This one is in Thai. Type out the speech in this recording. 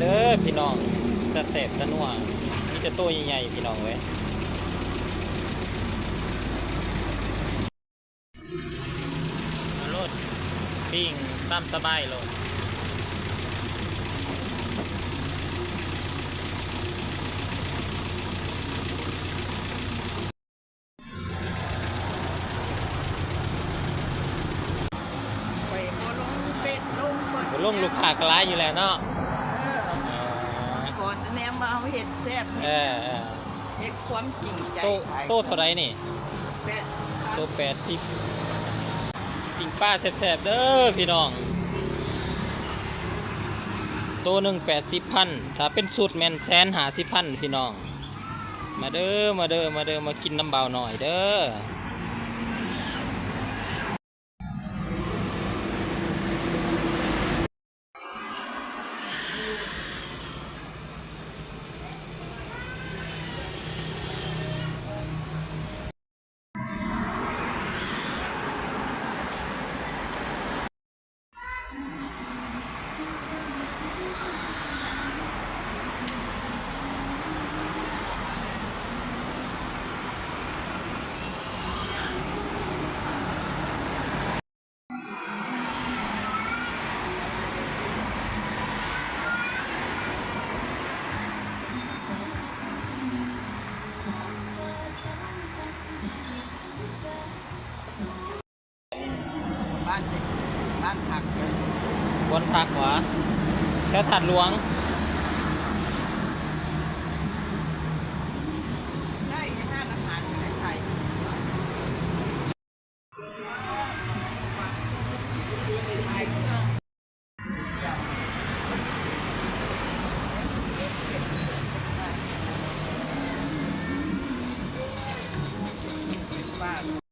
เด้อพี่น้องจะเสพจะนัวมีจะตัวใหญ่ๆพี่น้องเว้ยเอาโลดปิ้งตามสบายโลดไปบ่ลงเป็ดลงเปิดบ่ลงลูกค้ากร้ายอยู่แล้วเนาะ เออ เออ ก่อนจะ แนมมาเอาเห็ดแซ่บเออเออเห็ดความจริงใจโตขายโตเท่าไรนี่เป็ดโตแปดสิบปิ้งป้าแซ่บๆเด้อพี่น้องโตหนึ่งแปดสิบพันถ้าเป็นสูตรแมนแสนหาสิบพันพี่น้อง มาเด้อมาเด้อมาเด้อมากินน้ำเบาหน่อยเด้อ บ้านบ้านผักบนผักหวะแค่ถัดหลวง ได้ห้าอาหารไทยบ้าน